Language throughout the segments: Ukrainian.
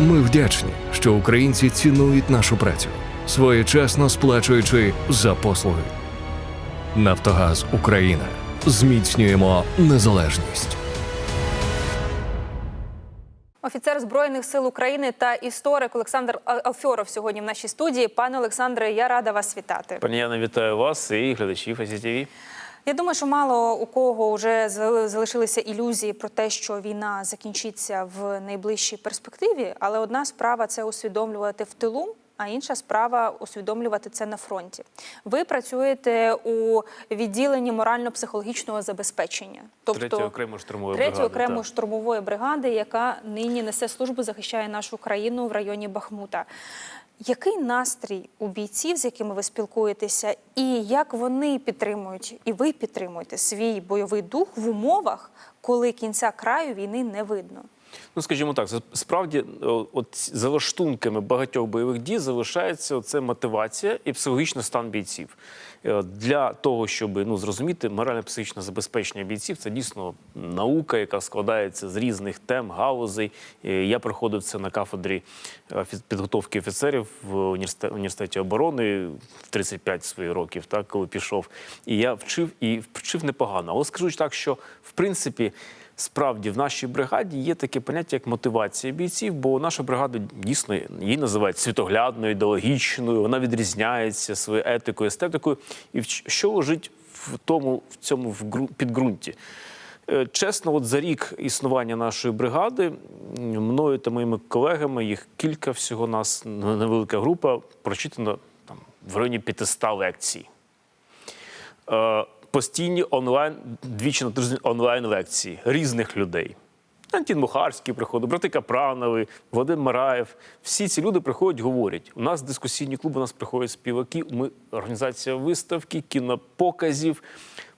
Ми вдячні, що українці цінують нашу працю, своєчасно сплачуючи за послуги. Нафтогаз Україна. Зміцнюємо незалежність. Офіцер збройних сил України та історик Олександр Алфьоров сьогодні в нашій студії. Пане Олександре, я рада вас вітати. Пані Яна, вітаю вас і глядачів СІТВ. Я думаю, що мало у кого вже зали- залишилися ілюзії про те, що війна закінчиться в найближчій перспективі. Але одна справа це усвідомлювати в тилу. А інша справа усвідомлювати це на фронті. Ви працюєте у відділенні морально-психологічного забезпечення, тобто Третьої окремої штурмової бригади, окремої штурмової бригади, яка нині несе службу, захищає нашу країну в районі Бахмута. Який настрій у бійців, з якими ви спілкуєтеся, і як вони підтримують, і ви підтримуєте свій бойовий дух в умовах, коли кінця краю війни не видно? Ну, скажімо так, справді, от за лаштунками багатьох бойових дій залишається це мотивація і психологічний стан бійців. Е, Для того, щоб ну, зрозуміти, морально-психічне забезпечення бійців це дійсно наука, яка складається з різних тем, галузей. Е, Я проходив це на кафедрі підготовки офіцерів в університеті оборони в 35 своїх років, так, коли пішов. І я вчив і вчив непогано. Але скажу так, що в принципі. Справді в нашій бригаді є таке поняття, як мотивація бійців, бо наша бригада дійсно її називають світоглядною, ідеологічною. Вона відрізняється своєю етикою, естетикою. І що лежить в тому в цьому в ґру- підґрунті? Е, Чесно, от за рік існування нашої бригади мною та моїми колегами, їх кілька всього нас невелика група, прочитано там в районі 500 лекцій. Постійні онлайн, двічі на тиждень онлайн лекції різних людей. Антін Мухарський приходить, брати Капранови, Вадим Мараєв. Всі ці люди приходять, говорять. У нас дискусійні клуби, у нас приходять співаки. Ми організація виставки, кінопоказів,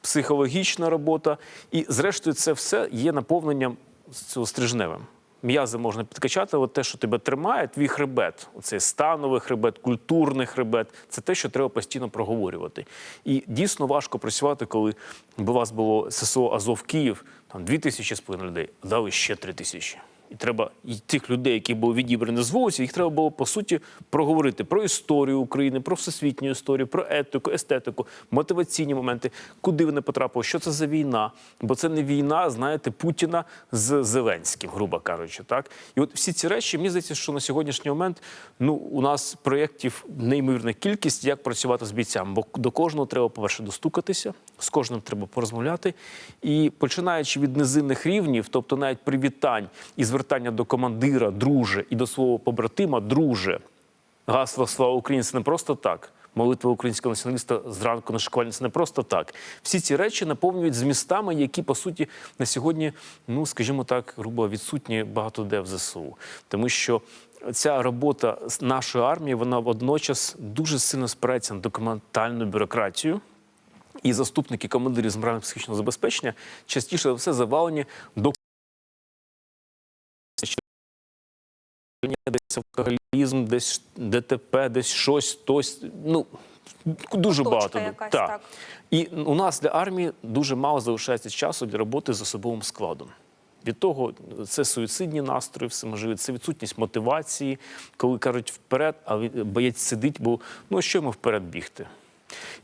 психологічна робота. І, зрештою, це все є наповненням цього стрижневим. М'язи можна підкачати, але те, що тебе тримає, твій хребет, оцей становий хребет, культурний хребет, це те, що треба постійно проговорювати. І дійсно важко працювати, коли б у вас було ССО Азов Київ, там дві тисячі з людей, дали ще три тисячі. І треба і тих людей, які були відібрані з вулиці, їх треба було по суті проговорити про історію України, про всесвітню історію, про етику, естетику, мотиваційні моменти, куди вони потрапили, що це за війна. Бо це не війна, знаєте, Путіна з Зеленським, грубо кажучи. Так і от всі ці речі, мені здається, що на сьогоднішній момент ну у нас проєктів неймовірна кількість, як працювати з бійцями. Бо до кожного треба, по-перше, достукатися, з кожним треба порозмовляти. І починаючи від низинних рівнів, тобто навіть привітань і звертання до командира, друже, і до свого побратима, друже. Гасло слава Україні це не просто так. Молитва українського націоналіста зранку на це не просто так. Всі ці речі наповнюють змістами, які по суті на сьогодні, ну скажімо так, грубо відсутні багато де в ЗСУ, тому що. Ця робота нашої армії вона водночас дуже сильно спирається на документальну бюрократію, і заступники командирів з морально-психічного забезпечення частіше за все завалені до десь алкоголізм, десь ДТП, десь щось, тось. Ну дуже Точка багато. якась, Так. так. І у нас для армії дуже мало залишається часу для роботи з особовим складом. Від того це суїцидні настрої, всеможливі, це відсутність мотивації, коли кажуть вперед, а боєць сидить, бо ну що йому вперед бігти.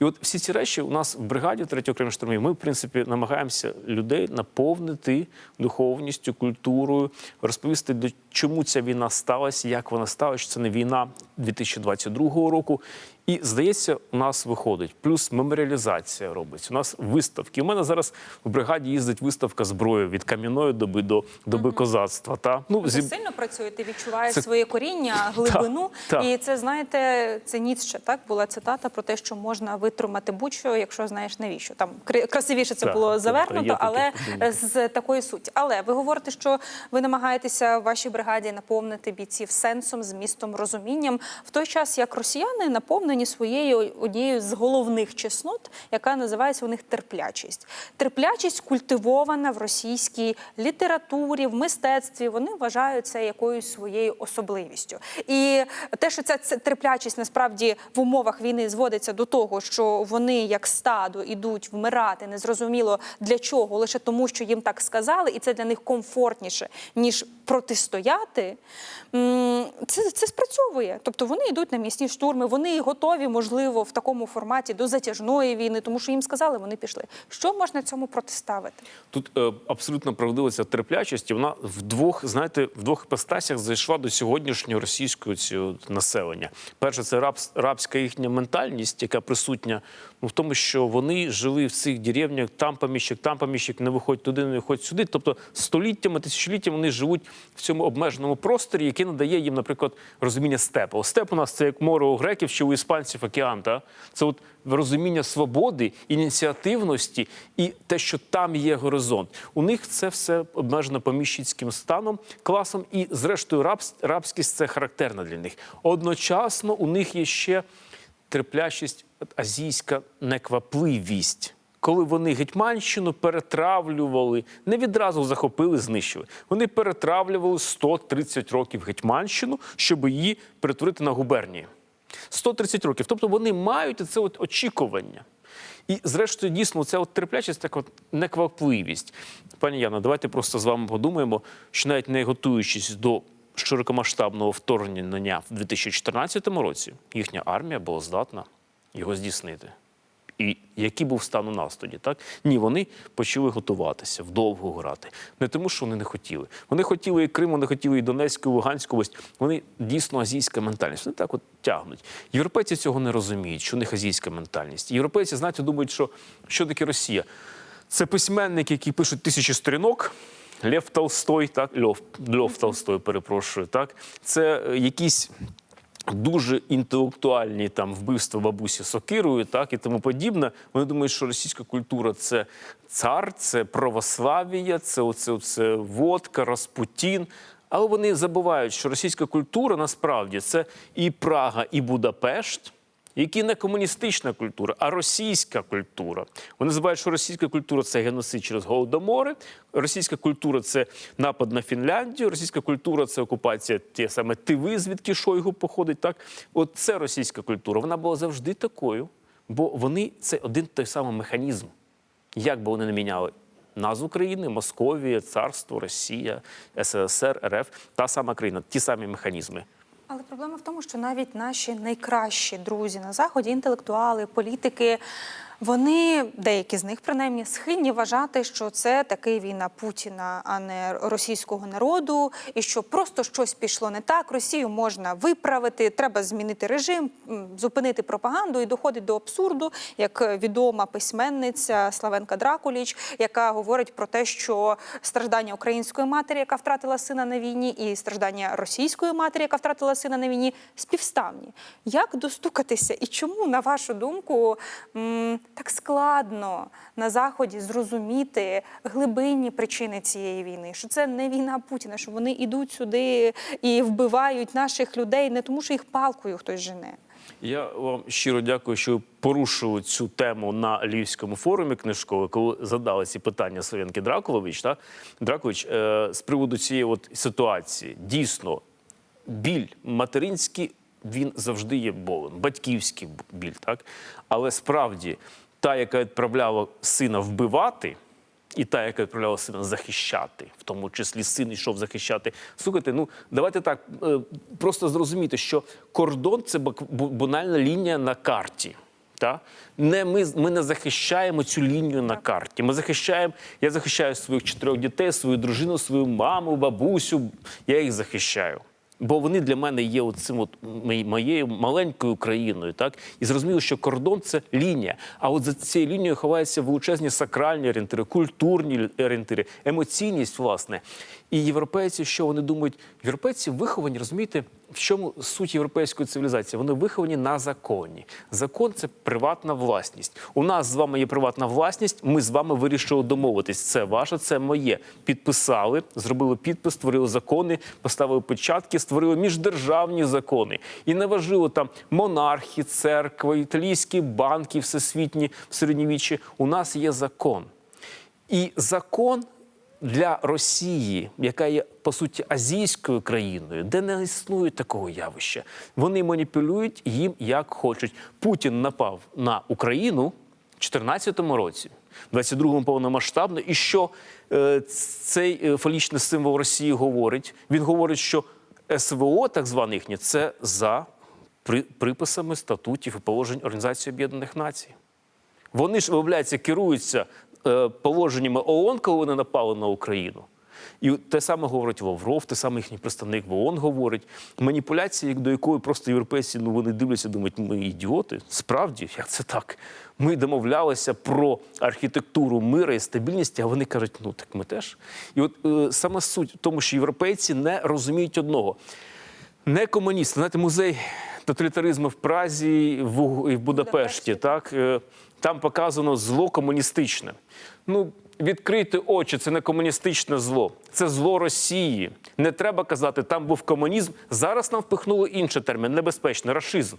І от всі ці речі у нас в бригаді 3 окремої штурмів, ми, в принципі, намагаємося людей наповнити духовністю, культурою, розповісти, до чому ця війна сталася, як вона сталася, що це не війна 2022 року. І здається, у нас виходить. Плюс меморіалізація робиться. У нас виставки. У мене зараз в бригаді їздить виставка зброї від кам'яної доби до доби козацтва. Та ну Ви зі- сильно працюєте, відчуваєте Це- своє коріння, глибину. так. І це, знаєте, це Ніцше, так? Була цитата про те, що можна витримати будь-що, якщо знаєш навіщо. Там красивіше це Так, було завернуто, таке але подумки. з такої суті. Але ви говорите, що ви намагаєтеся в вашій бригаді наповнити бійців сенсом, змістом, розумінням, в той час як росіяни наповнені своєю однією з головних чеснот, яка називається у них терплячість. Терплячість культивована в російській літературі, в мистецтві. Вони вважають це якоюсь своєю особливістю. І те, що ця терплячість насправді в умовах війни зводиться до того, що вони як стадо ідуть вмирати, незрозуміло для чого, лише тому, що їм так сказали, і це для них комфортніше ніж протистояти, це, це спрацьовує. Тобто вони йдуть на місні штурми, вони готові, можливо, в такому форматі до затяжної війни, тому що їм сказали, вони пішли. Що можна цьому протиставити? Тут е, абсолютно правдива ця терплячість, вона в двох, знаєте, в двох іпостасях зайшла до сьогоднішнього російського цього населення. Перше, це рабс, рабська їхня ментальність, яка присутня ну, в тому, що вони жили в цих деревнях, там поміщик, там поміщик, не виходь туди, не виходь сюди. Тобто століттями, тисячоліттями вони живуть в цьому обмеженому просторі, який надає їм, наприклад, розуміння степу. Степ у нас це як море у греків чи у іспанців океан. Та? Це от розуміння свободи, ініціативності і те, що там є горизонт. У них це все обмежено поміщицьким станом, класом, і, зрештою, рабс- рабськість це характерна для них. Одночасно у них є ще терплячість, азійська неквапливість. Коли вони Гетьманщину перетравлювали, не відразу захопили, знищили. Вони перетравлювали 130 років Гетьманщину, щоб її перетворити на губернії. 130 років. Тобто вони мають це от очікування. І, зрештою, дійсно, ця от терплячість, така от неквапливість. Пані Яно, давайте просто з вами подумаємо, що навіть не готуючись до широкомасштабного вторгнення в 2014 році, їхня армія була здатна його здійснити. І який був стан у нас тоді, так? Ні, вони почали готуватися, вдовго грати. Не тому, що вони не хотіли. Вони хотіли і Крим, вони хотіли і Донецьку, і Луганську область. Вони дійсно азійська ментальність. Вони так от тягнуть. Європейці цього не розуміють, що у них азійська ментальність. Європейці, знаєте, думають, що що таке Росія? Це письменники, які пишуть тисячі сторінок. Лев Толстой, так, Льов, Льов Толстой, перепрошую, так. Це е, якісь дуже інтелектуальні там вбивства бабусі сокирою, так і тому подібне. Вони думають, що російська культура це цар, це православ'я, це оце, оце водка, Распутін. Але вони забувають, що російська культура насправді це і Прага, і Будапешт. Які не комуністична культура, а російська культура. Вони називають, що російська культура це геноцид через голодомори, російська культура це напад на Фінляндію, російська культура це окупація ті саме Тиви, звідки Шойгу походить. Так, от це російська культура. Вона була завжди такою, бо вони це один той самий механізм. Як би вони не міняли назву країни, Московія, Царство, Росія, СРСР, РФ, та сама країна, ті самі механізми. Але проблема в тому, що навіть наші найкращі друзі на заході, інтелектуали, політики, вони, деякі з них принаймні, схильні вважати, що це таки війна Путіна, а не російського народу, і що просто щось пішло не так. Росію можна виправити, треба змінити режим, зупинити пропаганду і доходить до абсурду, як відома письменниця Славенка Дракуліч, яка говорить про те, що страждання української матері, яка втратила сина на війні, і страждання російської матері, яка втратила сина на війні, співставні. Як достукатися і чому, на вашу думку, так складно на заході зрозуміти глибинні причини цієї війни? Що це не війна Путіна, що вони йдуть сюди і вбивають наших людей не тому, що їх палкою хтось жене. Я вам щиро дякую, що ви порушили цю тему на Львівському форумі книжковому, коли задали ці питання Слов'янки Дракулович. Та? Дракулович, е, з приводу цієї от ситуації, дійсно, біль материнський, він завжди є болем, батьківський біль, так? Але справді, та, яка відправляла сина вбивати, і та, яка відправляла сина захищати, в тому числі син йшов захищати. Слухайте, ну давайте так е, просто зрозуміти, що кордон це банальна лінія на карті. Та? Не ми, ми не захищаємо цю лінію на карті. Ми захищаємо, я захищаю своїх чотирьох дітей, свою дружину, свою маму, бабусю. Я їх захищаю. Бо вони для мене є от мої- моєю маленькою країною, так і зрозуміло, що кордон це лінія. А от за цією лінією ховаються величезні сакральні орієнтири, культурні орієнтири, емоційність, власне. І європейці, що вони думають, європейці виховані, розумієте, в чому суть європейської цивілізації? Вони виховані на законі. Закон це приватна власність. У нас з вами є приватна власність. Ми з вами вирішили домовитись. Це ваше, це моє. Підписали, зробили підпис, створили закони, поставили печатки, створили міждержавні закони. І неважливо там монархи, церква, італійські банки, всесвітні в середньовіччі. У нас є закон. І закон для Росії, яка є по суті азійською країною, де не існує такого явища, вони маніпулюють їм як хочуть. Путін напав на Україну в 2014 році. в 22-му повномасштабно. І що е, цей е, фалічний символ Росії говорить? Він говорить, що СВО, так зване їхнє, це за при- приписами статутів і положень Організації Об'єднаних Націй. Вони ж, виявляється, керуються положеннями ООН, коли вони напали на Україну. І те саме говорить Лавров, те саме їхній представник в ООН говорить. Маніпуляції, до якої просто європейці ну, вони дивляться, думають, ми ідіоти. Справді, як це так? Ми домовлялися про архітектуру мира і стабільності, а вони кажуть, ну так ми теж. І от е, саме суть в тому, що європейці не розуміють одного. Не комуністи. Знаєте, музей тоталітаризму в Празі в, і в Будапешті. Будапешті, Так Е, там показано зло комуністичне. Ну відкрийте очі, це не комуністичне зло, це зло Росії. Не треба казати, там був комунізм. Зараз нам впихнули інший термін небезпечний рашизм.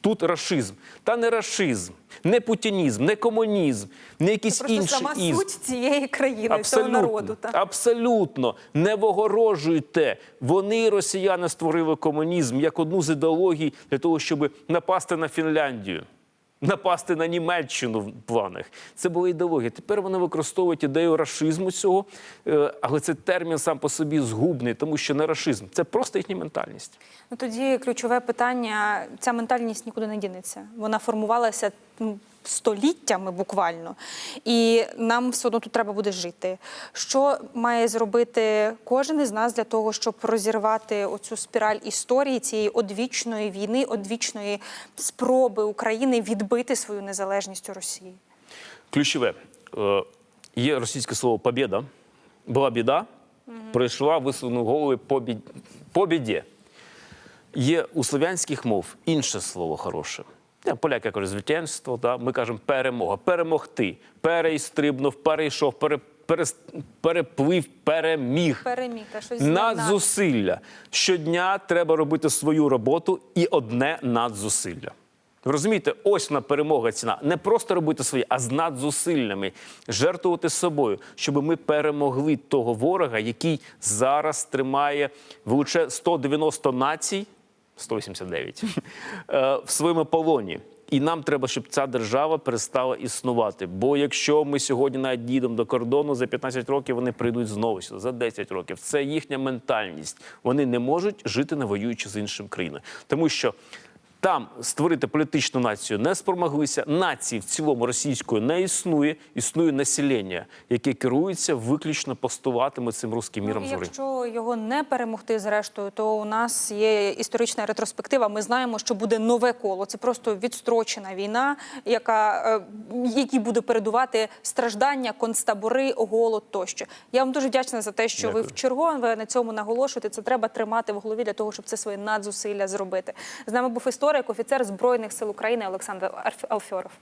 Тут рашизм. Та не рашизм, не путінізм, не комунізм, не якийсь Просто інший сама ізм. суть цієї країни, цього народу. Так. Абсолютно не вигорожуйте. Вони, росіяни, створили комунізм як одну з ідеологій для того, щоб напасти на Фінляндію. Напасти на Німеччину в планах. Це була ідеологія. Тепер вони використовують ідею рашизму цього, е, але це термін сам по собі згубний, тому що не рашизм, це просто їхня ментальність. Ну тоді ключове питання: ця ментальність нікуди не дінеться. Вона формувалася століттями буквально, і нам все одно тут треба буде жити. Що має зробити кожен із нас для того, щоб розірвати оцю спіраль історії цієї одвічної війни, одвічної спроби України відбити свою незалежність у Росії? Ключове е, є російське слово побєда. Була біда, прийшла, висунув голови по, бід... по біді. Є у слов'янських мов інше слово хороше. Поляки кажуть звитянство, да? ми кажемо перемога, перемогти, переістрибнув, перейшов, пере... перес- переплив, переміг. Переміг та щось Надзусилля. Щодня треба робити свою роботу і одне надзусилля. Ви розумієте, ось вона перемога ціна. Не просто робити своє, а з надзусиллями, жертвувати собою, щоб ми перемогли того ворога, який зараз тримає величе 190 націй, 189, е, в своєму полоні. І нам треба, щоб ця держава перестала існувати. Бо якщо ми сьогодні навіть дійдемо до кордону, за 15 років вони прийдуть знову сюди, за 10 років. Це їхня ментальність. Вони не можуть жити не воюючи з іншим країною. Тому що там створити політичну націю не спромоглися. Нації в цілому російської не існує. Існує населення, яке керується виключно постулатами цим руським міром Ну, згори. якщо його не перемогти зрештою, то у нас є історична ретроспектива. Ми знаємо, що буде нове коло. Це просто відстрочена війна, яка е, якій буде передувати страждання, концтабори, голод тощо. Я вам дуже вдячна за те, що Дякую. ви вчергове на цьому наголошуєте. Це треба тримати в голові для того, щоб це своє надзусилля зробити. З нами був історик, офіцер збройних сил України Олександр Алфьоров.